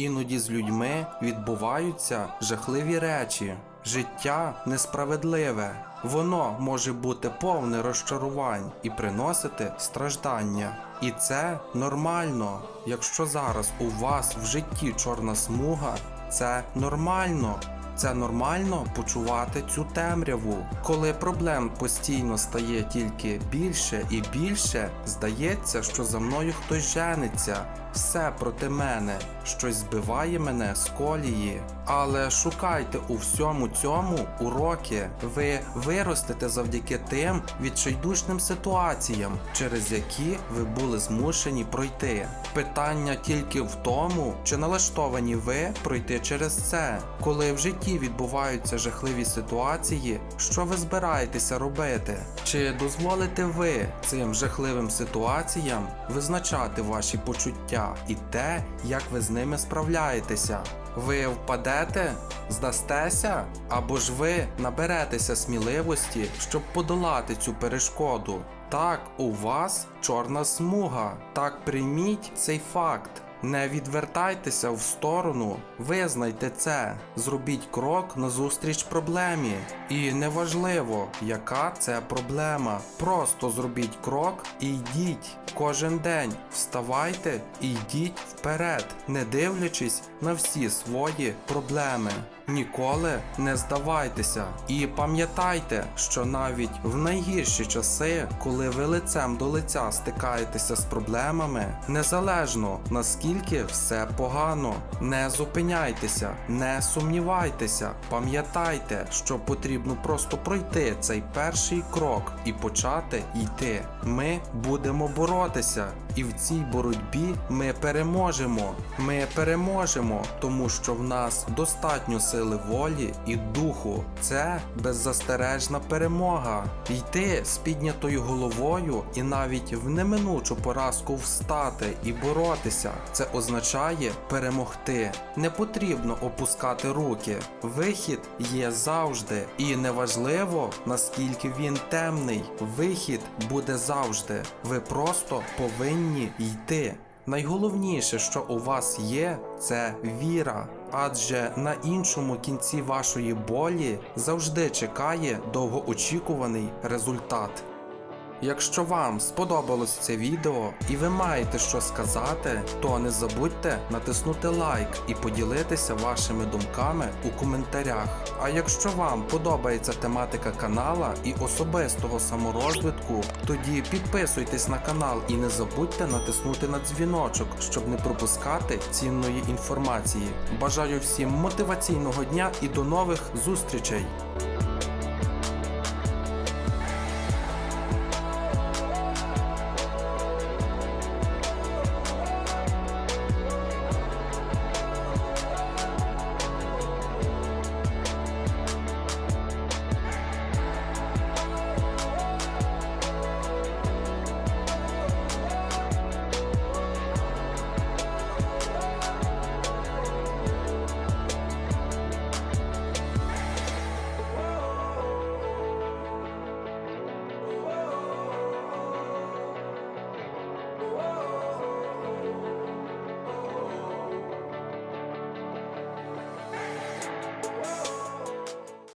Іноді з людьми відбуваються жахливі речі. Життя несправедливе. Воно може бути повне розчарувань і приносити страждання. І це нормально. Якщо зараз у вас в житті чорна смуга, це нормально. Це нормально почувати цю темряву. Коли проблем постійно стає тільки більше і більше, здається, що за мною хтось жениться. Все проти мене, щось збиває мене з колії. Але шукайте у всьому цьому уроки. Ви виростете завдяки тим відчайдушним ситуаціям, через які ви були змушені пройти. Питання тільки в тому, чи налаштовані ви пройти через це. Коли в житті відбуваються жахливі ситуації, що ви збираєтеся робити? Чи дозволите ви цим жахливим ситуаціям визначати ваші почуття і те, як ви з ними справляєтеся? Ви впадете, здастеся, або ж ви наберетеся сміливості, щоб подолати цю перешкоду. Так, у вас чорна смуга. Так прийміть цей факт. Не відвертайтеся в сторону, визнайте це, зробіть крок назустріч проблемі. І неважливо, яка це проблема. Просто зробіть крок і йдіть. Кожен день вставайте і йдіть вперед, не дивлячись на всі свої проблеми. Ніколи не здавайтеся. І пам'ятайте, що навіть в найгірші часи, коли ви лицем до лиця стикаєтеся з проблемами, незалежно наскільки все погано, не зупиняйтеся, не сумнівайтеся, пам'ятайте, що потрібно просто пройти цей перший крок і почати йти. Ми будемо боротися, і в цій боротьбі ми переможемо. Ми переможемо, тому що в нас достатньо сили волі і духу. Це беззастережна перемога. Йти з піднятою головою і навіть в неминучу поразку встати і боротися. Це означає перемогти. Не потрібно опускати руки. Вихід є завжди, і неважливо наскільки він темний. Вихід буде завжди. Ви просто повинні йти. Найголовніше, що у вас є, це віра. Адже на іншому кінці вашої болі завжди чекає довгоочікуваний результат. Якщо вам сподобалось це відео і ви маєте що сказати, то не забудьте натиснути лайк і поділитися вашими думками у коментарях. А якщо вам подобається тематика канала і особистого саморозвитку, тоді підписуйтесь на канал і не забудьте натиснути на дзвіночок, щоб не пропускати цінної інформації. Бажаю всім мотиваційного дня і до нових зустрічей!